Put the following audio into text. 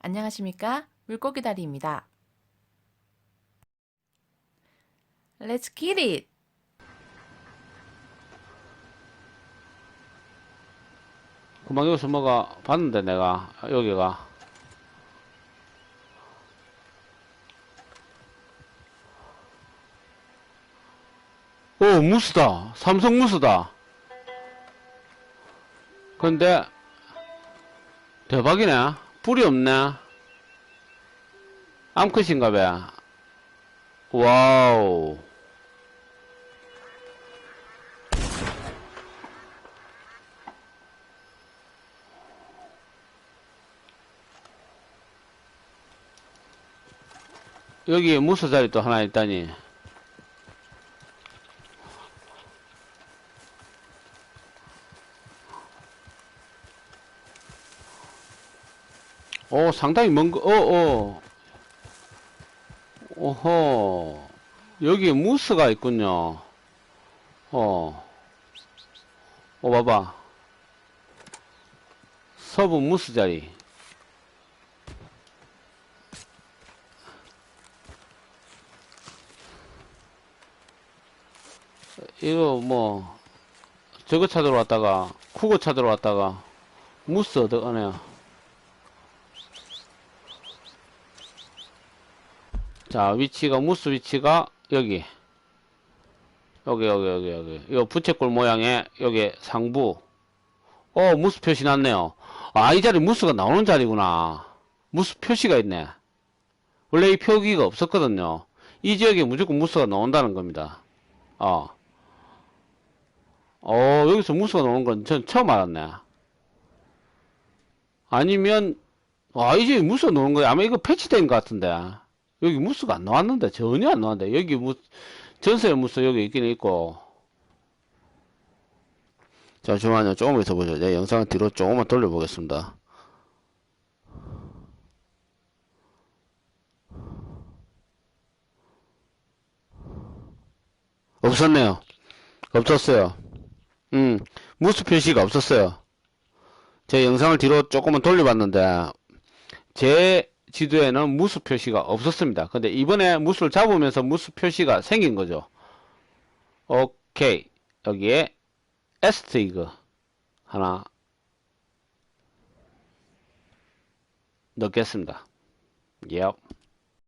안녕하십니까? 물고기 다리입니다. Let's get it! 금방 여기서 뭐가 봤는데 내가 여기가 오 무스다 삼성 무스다 근데 대박이네 불이 없네. 암컷인가 봐. 와우. 여기 무스 자리 또 하나 있다니. 오, 상당히 먼 거, 어, 어. 오호. 여기 무스가 있군요. 어. 어, 봐봐. 서부 무스 자리. 이거 뭐 저거 찾으러 왔다가 쿠고 찾으러 왔다가 무스 얻어가네요 자 위치가 무스 위치가 여기. 여기 여기 여기 여기. 요 부채꼴 모양의 여기 상부. 어 무스 표시 났네요. 아 이 자리 무스가 나오는 자리구나. 무스 표시가 있네. 원래 이 표기가 없었거든요. 이 지역에 무조건 무스가 나온다는 겁니다. 어. 어, 여기서 무스가 나오는 건 전 처음 알았네. 아니면, 아, 이제 무스가 나오는 거야. 아마 이거 패치된 것 같은데. 여기 무스가 안 나왔는데, 전혀 안 나왔는데. 여기 무, 전세 무스 여기 있긴 있고. 잠시만요. 조금 있어 보죠. 내 영상을 뒤로 조금만 돌려 보겠습니다. 없었네요. 없었어요. 음, 무스 표시가 없었어요. 제 영상을 뒤로 조금만 돌려봤는데, 제 지도에는 무스 표시가 없었습니다. 근데 이번에 무스를 잡으면서 무스 표시가 생긴 거죠. 오케이. 여기에 에스티그 하나 넣겠습니다. 예. Yep.